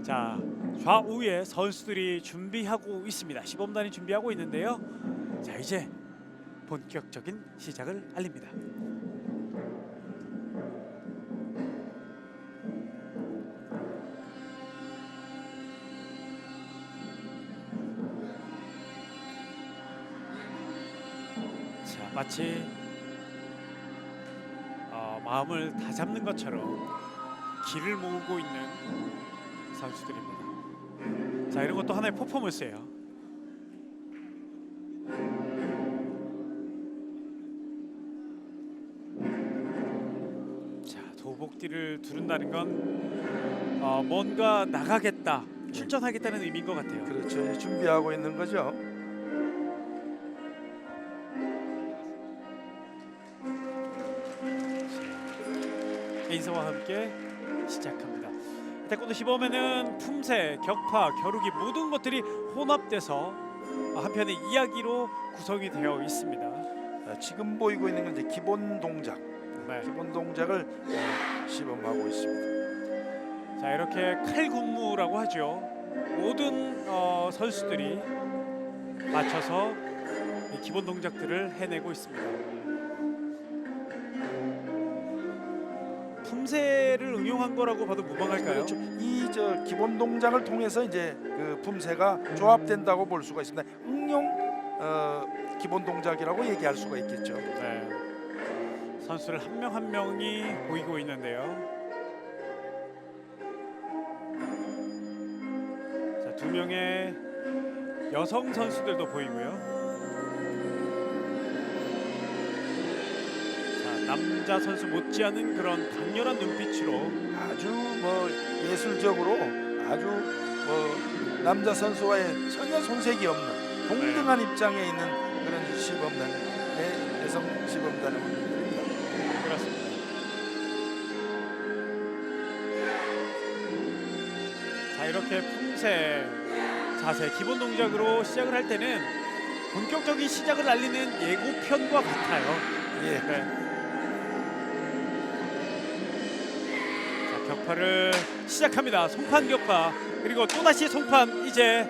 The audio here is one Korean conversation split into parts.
자 좌우에 선수들이 준비하고 있습니다. 시범단이 준비하고 있는데요. 자 이제 본격적인 시작을 알립니다. 자 마치 어, 마음을 다 잡는 것처럼 길을 모으고 있는 선수들입니다. 자 이런 것도 하나의 퍼포먼스예요. 자 도복띠를 두른다는 건 어, 뭔가 나가겠다, 출전하겠다는 의미인 것 같아요. 그렇죠. 예, 준비하고 있는 거죠. 인사와 함께 시작합니다. 태권도 시범에는 품새, 격파, 겨루기 모든 것들이 혼합돼서 한편의 이야기로 구성이 되어 있습니다. 아, 지금 보이고 있는 건 이제 기본 동작, 네. 기본 동작을 어, 시범하고 있습니다. 자 이렇게 칼군무라고 하죠. 모든 어, 선수들이 맞춰서 이 기본 동작들을 해내고 있습니다. 품새를 응용한 거라고 봐도 무방할까요? 그렇죠. 이 저 기본 동작을 통해서 이제 그 품새가 조합된다고 볼 수가 있습니다. 응용 어, 기본 동작이라고 얘기할 수가 있겠죠. 네. 선수들 한명 한 명이 보이고 있는데요. 자, 두 명의 여성 선수들도 보이고요. 남자 선수 못지않은 그런 강렬한 눈빛으로 아주 뭐 예술적으로 아주 뭐 남자 선수와의 전혀 손색이 없는 동등한 입장에 있는 그런 시범단, 네, 여성 시범단을 드립니다. 그렇습니다. 자 이렇게 품새 자세 기본 동작으로 시작을 할 때는 본격적인 시작을 알리는 예고편과 같아요. 예, 네. 격파를 시작합니다. 송판 격파 그리고 또 다시 송판 이제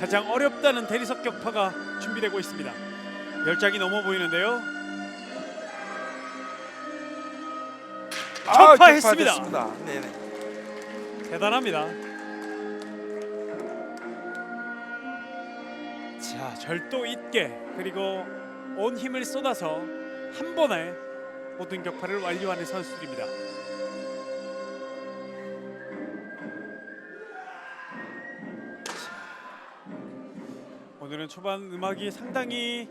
가장 어렵다는 대리석 격파가 준비되고 있습니다. 열 장이 넘어 보이는데요. 아, 격파했습니다. 격파됐습니다. 네네. 대단합니다. 자, 절도 있게 그리고 온 힘을 쏟아서 한 번에 모든 격파를 완료하는 선수들입니다. 오늘은 초반 음악이 상당히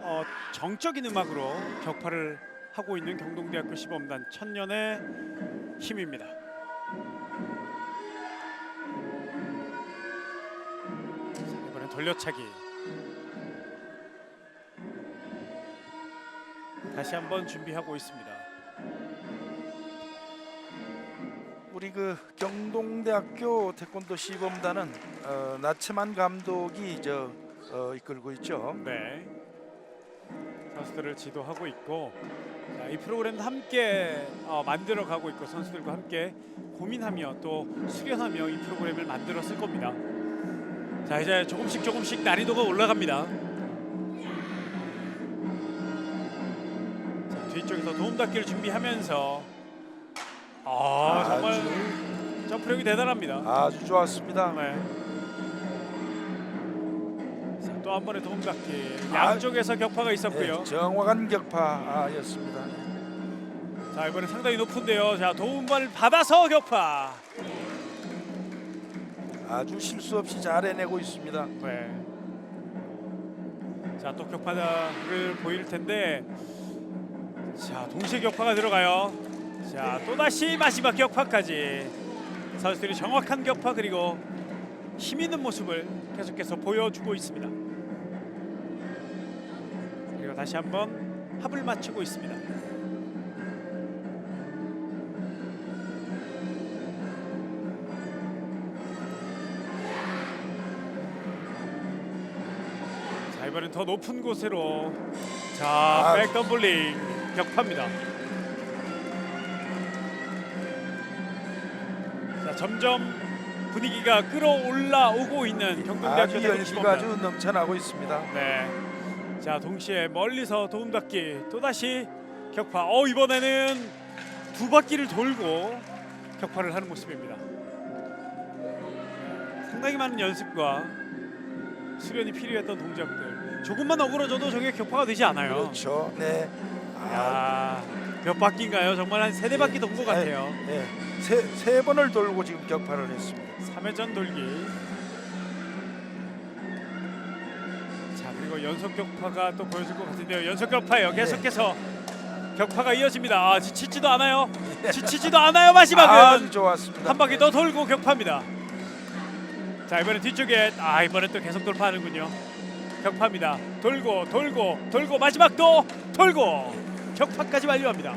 어, 정적인 음악으로 격파를 하고 있는 경동대학교 시범단 천년의 힘입니다. 자, 이번엔 돌려차기. 다시 한번 준비하고 있습니다. 우리 그 경동대학교 태권도 시범단은 어, 나츠만 감독이 저 어, 이끌고 있죠. 네. 선수들을 지도하고 있고 자, 이 프로그램도 함께 어, 만들어 가고 있고 선수들과 함께 고민하며 또 수련하며 이 프로그램을 만들었을 겁니다. 자 이제 조금씩 조금씩 난이도가 올라갑니다. 자, 뒤쪽에서 도움닫기를 준비하면서 아 정말 점프력이 대단합니다. 아주 좋았습니다. 네. 또 한 번의 도움닫기 아, 양쪽에서 격파가 있었고요. 예, 정확한 격파였습니다. 자 이번에 상당히 높은데요. 자 도움을 받아서 격파. 아주 실수 없이 잘 해내고 있습니다. 네. 자또 격파를 보일 텐데 자 동시에 격파가 들어가요. 자 또 다시 마지막 격파까지 선수들이 정확한 격파 그리고 힘 있는 모습을 계속해서 보여주고 있습니다. 그리고 다시 한번 합을 맞추고 있습니다. 자 이번엔 더 높은 곳으로 자 아. 백덤블링 격파입니다. 점점 분위기가 끌어올라오고 있는 경동대학교 아주 열기가. 아주 넘쳐나고 있습니다. 네. 자 동시에 멀리서 도움닫기 또 다시 격파. 어 이번에는 두 바퀴를 돌고 격파를 하는 모습입니다. 상당히 많은 연습과 수련이 필요했던 동작들. 조금만 어그러져도 저게 격파가 되지 않아요. 그렇죠. 네. 아, 야, 몇 바퀴인가요? 정말 한 세네 바퀴 돈것 같아요. 네. 세, 세 번을 돌고 지금 격파를 했습니다. 3회전 돌기. 자 그리고 연속 격파가 또 보여줄 것 같은데요. 연속 격파예요. 계속해서 격파가 이어집니다. 아, 지치지도 않아요. 지치지도 않아요. 마지막은 아주 좋았습니다. 한 바퀴 더 돌고 격파입니다. 자 이번엔 뒤쪽에 아 이번엔 또 계속 돌파하는군요. 격파입니다. 돌고 돌고 돌고 마지막 또 돌고 격파까지 완료합니다.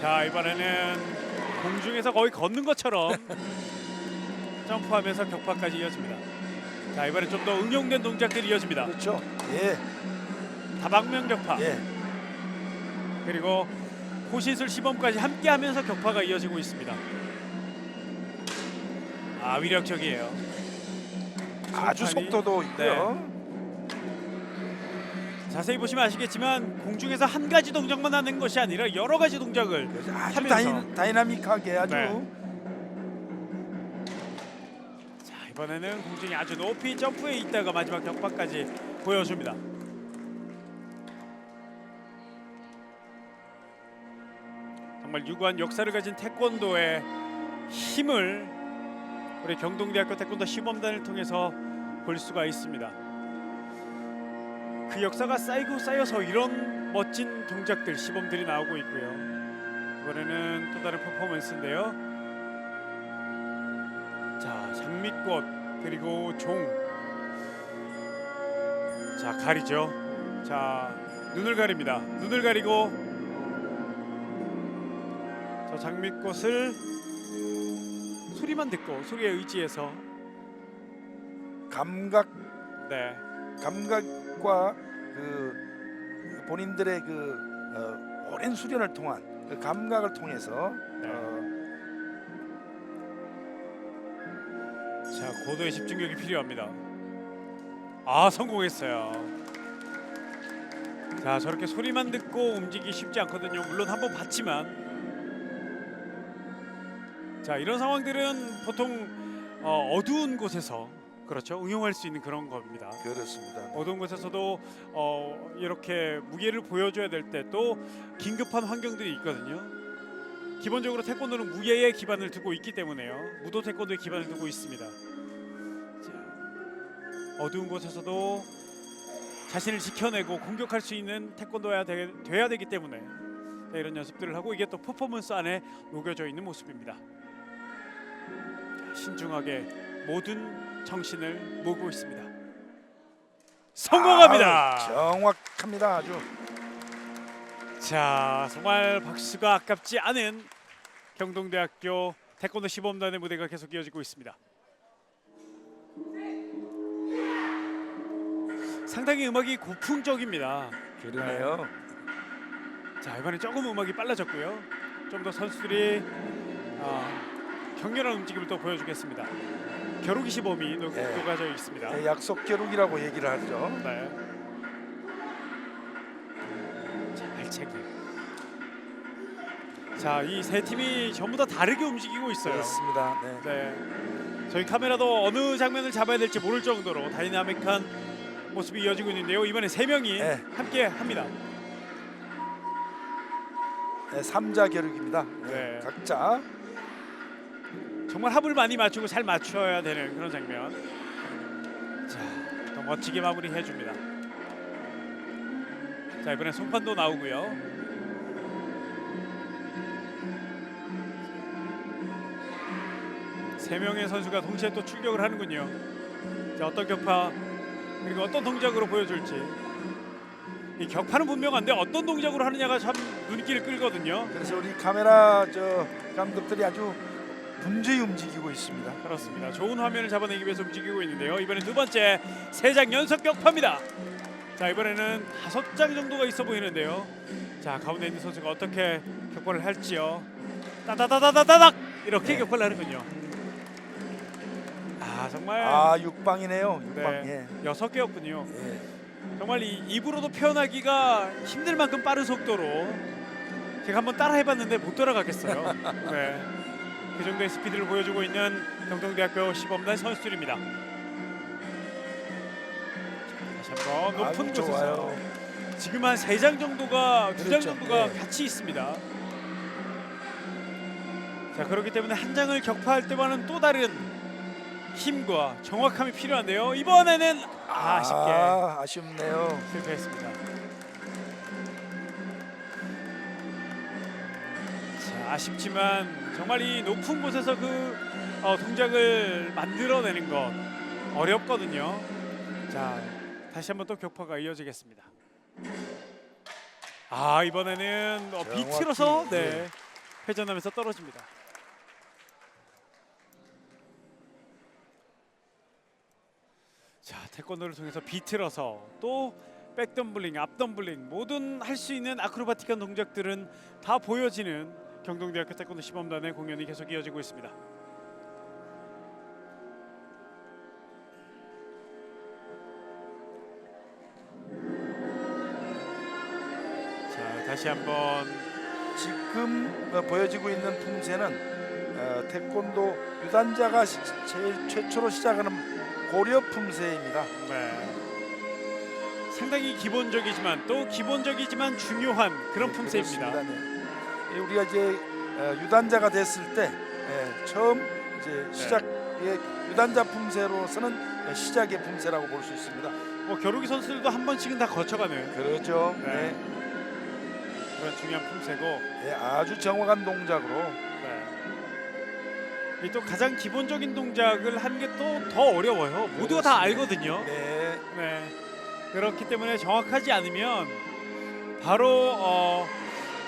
자 이번에는 공중에서 거의 걷는 것처럼 점프하면서 격파까지 이어집니다. 자 이번엔 좀더 응용된 동작들이 이어집니다. 그렇죠. 예, 다방면 격파. 예. 그리고 호시술 시범까지 함께하면서 격파가 이어지고 있습니다. 아 위력적이에요. 아주 속도도 있고요. 자세히 보시면 아시겠지만 공중에서 한 가지 동작만 하는 것이 아니라 여러 가지 동작을 그래서 아주 하면서. 다이, 다이나믹하게 아주 네. 자 이번에는 공중에 아주 높이 점프해 있다가 마지막 격파까지 보여줍니다. 정말 유구한 역사를 가진 태권도의 힘을 우리 경동대학교 태권도 시범단을 통해서 볼 수가 있습니다. 그 역사가 쌓이고 쌓여서 이런 멋진 동작들 시범들이 나오고 있고요. 이번에는 또 다른 퍼포먼스인데요. 자 장미꽃 그리고 종. 자 가리죠. 자 눈을 가립니다. 눈을 가리고 저 장미꽃을 소리만 듣고 소리에 의지해서 감각 네 감각과 그 본인들의 그 어, 오랜 수련을 통한 그 감각을 통해서 네. 어, 자 고도의 집중력이 필요합니다. 아 성공했어요. 자 저렇게 소리만 듣고 움직이기 쉽지 않거든요. 물론 한번 봤지만 자 이런 상황들은 보통 어, 어두운 곳에서 그렇죠 응용할 수 있는 그런 겁니다. 그렇습니다. 어두운 곳에서도 어, 이렇게 무게를 보여줘야 될 때 또 긴급한 환경들이 있거든요. 기본적으로 태권도는 무게에 기반을 두고 있기 때문에요. 무도 태권도에 기반을 두고 있습니다. 자, 어두운 곳에서도 자신을 지켜내고 공격할 수 있는 태권도야 되, 돼야 되기 때문에 네, 이런 연습들을 하고 이게 또 퍼포먼스 안에 녹여져 있는 모습입니다. 자, 신중하게 모든 정신을 모으고 있습니다. 성공합니다. 아, 정확합니다. 아주 자 정말 박수가 아깝지 않은 경동대학교 태권도 시범단의 무대가 계속 이어지고 있습니다. 상당히 음악이 고풍적입니다. 그러네요. 자 이번에 조금 음악이 빨라졌고요. 좀 더 선수들이 아, 격렬한 움직임을 또 보여주겠습니다. 겨루기 시범이 녹- 네. 녹아져 있습니다. 네, 약속 겨루기라고 얘기를 하죠. 네. 자, 알차기. 자, 이 세 팀이 전부 다 다르게 움직이고 있어요. 그렇습니다. 네. 네. 저희 카메라도 어느 장면을 잡아야 될지 모를 정도로 다이나믹한 모습이 이어지고 있는데요. 이번에 세 명이 네. 함께 합니다. 네, 삼자 겨루기입니다. 네, 네. 각자 정말 합을 많이 맞추고 잘 맞춰야 되는 그런 장면. 자, 더 멋지게 마무리해 줍니다. 자, 이번에 송판도 나오고요. 세 명의 선수가 동시에 또 출격을 하는군요. 자, 어떤 격파 그리고 어떤 동작으로 보여줄지. 이 격파는 분명한데 어떤 동작으로 하느냐가 참 눈길을 끌거든요. 그래서 우리 카메라 저 감독들이 아주 분주히 움직이고 있습니다. 그렇습니다. 좋은 화면을 잡아내기 위해서 움직이고 있는데요. 이번엔 두 번째 세 장 연속 격파입니다. 자 이번에는 다섯 장 정도가 있어 보이는데요. 자 가운데 있는 선수가 어떻게 격파를 할지요. 따다다다다닥 이렇게 네. 격파를 하는군요. 아 정말 아 육방이네요. 육방. 네. 예. 여섯 개였군요. 예. 정말 이 입으로도 표현하기가 힘들 만큼 빠른 속도로 제가 한번 따라 해봤는데 못 따라가겠어요. 네. 그 정도의 스피드를 보여주고 있는 경동대학교 시범단 선수들입니다. 자, 다시 한번 높은 아주 곳에서 좋아요. 지금 한 세 장 정도가 두 장 그렇죠. 정도가 네. 같이 있습니다. 자 그렇기 때문에 한 장을 격파할 때와는 또 다른 힘과 정확함이 필요한데요. 이번에는 아, 아쉽게 아, 아쉽네요. 실패했습니다. 자, 아쉽지만 정말 이 높은 곳에서 그 어, 동작을 만들어내는 것 어렵거든요. 자, 다시 한번 또 격파가 이어지겠습니다. 아 이번에는 어, 비틀어서 네 네. 회전하면서 떨어집니다. 자 태권도를 통해서 비틀어서 또 백덤블링, 앞덤블링 모든 할 수 있는 아크로바틱한 동작들은 다 보여지는 경동대학교 태권도 시범단의 공연이 계속 이어지고 있습니다. 자 다시 한번 지금 어, 보여지고 있는 품새는 어, 태권도 유단자가 시, 제일 최초로 시작하는 고려 품새입니다. 네. 상당히 기본적이지만 또 기본적이지만 중요한 그런 네, 품새입니다. 그렇습니다. 네. 예, 우리가 이제 어, 유단자가 됐을 때 예, 처음 네. 이제 시작의 유단자 품새로 서는 예, 시작의 품새라고 볼 수 있습니다. 뭐 겨루기 선수들도 한 번씩은 다 거쳐가는 그렇죠. 네. 네. 그런 중요한 품새고 예, 아주 정확한 동작으로 네. 이또 가장 기본적인 동작을 하는 게 또 더 어려워요. 모두가 다. 알거든요. 네, 네. 그렇기 때문에 정확하지 않으면 바로 어,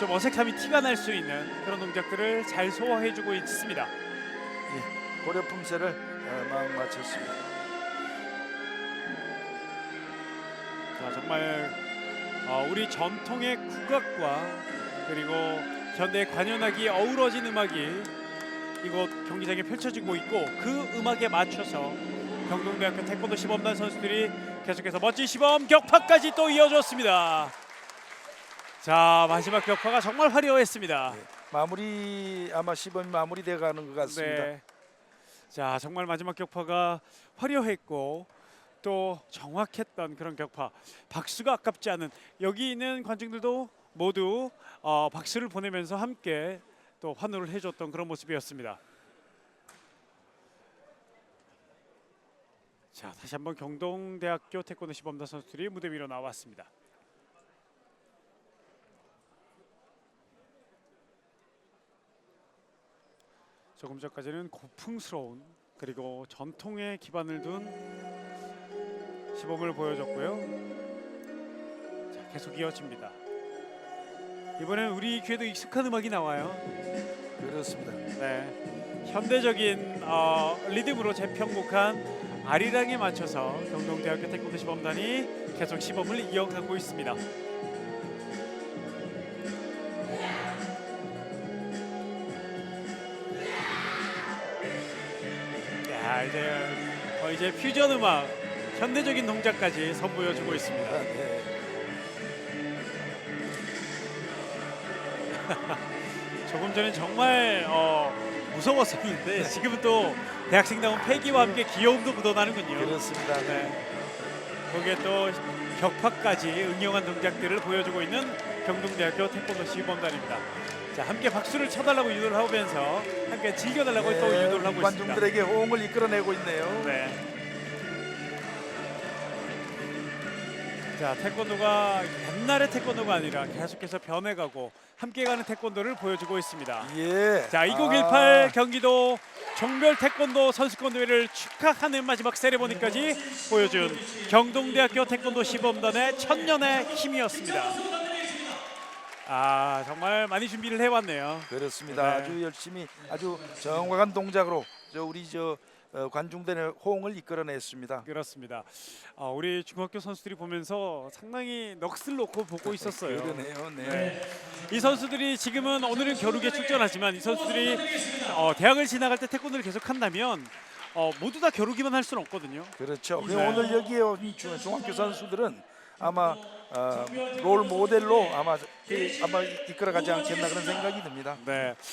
좀 어색함이 티가 날 수 있는 그런 동작들을 잘 소화해주고 있습니다. 고려 품새를 어, 마음 맞췄습니다. 자 정말 어, 우리 전통의 국악과 그리고 현대의 관현악이 어우러진 음악이 이곳 경기장에 펼쳐지고 있고 그 음악에 맞춰서 경동대학교 태권도 시범단 선수들이 계속해서 멋진 시범 격파까지 또 이어줬습니다. 자 마지막 격파가 정말 화려했습니다. 네. 마무리 아마 시범이 마무리돼 가는 것 같습니다. 네. 자 정말 마지막 격파가 화려했고 또 정확했던 그런 격파 박수가 아깝지 않은 여기 있는 관중들도 모두 어, 박수를 보내면서 함께 또 환호를 해줬던 그런 모습이었습니다. 자 다시 한번 경동대학교 태권도 시범단 선수들이 무대 위로 나왔습니다. 조금 전까지는 고풍스러운 그리고 전통의 기반을 둔 시범을 보여줬고요. 자, 계속 이어집니다. 이번엔 우리 귀에도 익숙한 음악이 나와요. 그렇습니다. 네, 현대적인 어, 리듬으로 재편곡한 아리랑에 맞춰서 경동대학교 태권도 시범단이 계속 시범을 이어가고 있습니다. 야 이제 거의 이제 퓨전 음악, 현대적인 동작까지 선보여주고 있습니다. 아, 네. 조금 전에 정말 어, 무서웠었는데 지금은 또 대학생다운 패기와 함께 귀여움도 묻어나는군요. 그렇습니다. 네. 네. 거기에 또 격파까지 응용한 동작들을 보여주고 있는 경동대학교 태권도 시범단입니다. 자, 함께 박수를 쳐달라고 유도를 하면서 함께 즐겨달라고 또 네, 유도를 하고 있습니다. 관중들에게 호응을 이끌어내고 있네요. 네. 자, 태권도가 옛날의 태권도가 아니라 계속해서 변해가고 함께 가는 태권도를 보여주고 있습니다. 예. 자, 2018 아, 경기도 종별 태권도 선수권 대회를 축하하는 마지막 세레모니까지 보여준 경동대학교 태권도 시범단의 천년의 힘이었습니다. 아, 정말 많이 준비를 해왔네요. 그렇습니다. 네. 아주 열심히 아주 정확한 동작으로 저 우리 저 어, 관중들의 호응을 이끌어냈습니다. 그렇습니다. 어, 우리 중학교 선수들이 보면서 상당히 넋을 놓고 보고 있었어요. 그러네요. 네. 네. 이 선수들이 지금은 오늘은 겨루기에 출전하지만 이 선수들이 어, 대학을 지나갈 때 태권도를 계속 한다면 어, 모두 다 겨루기만 할 수는 없거든요. 그렇죠. 그 네. 오늘 여기에 온 중- 중학교 선수들은 아마 어, 롤 모델로 아마 그, 아마 이끌어가지 않겠나 그런 생각이 듭니다. 네.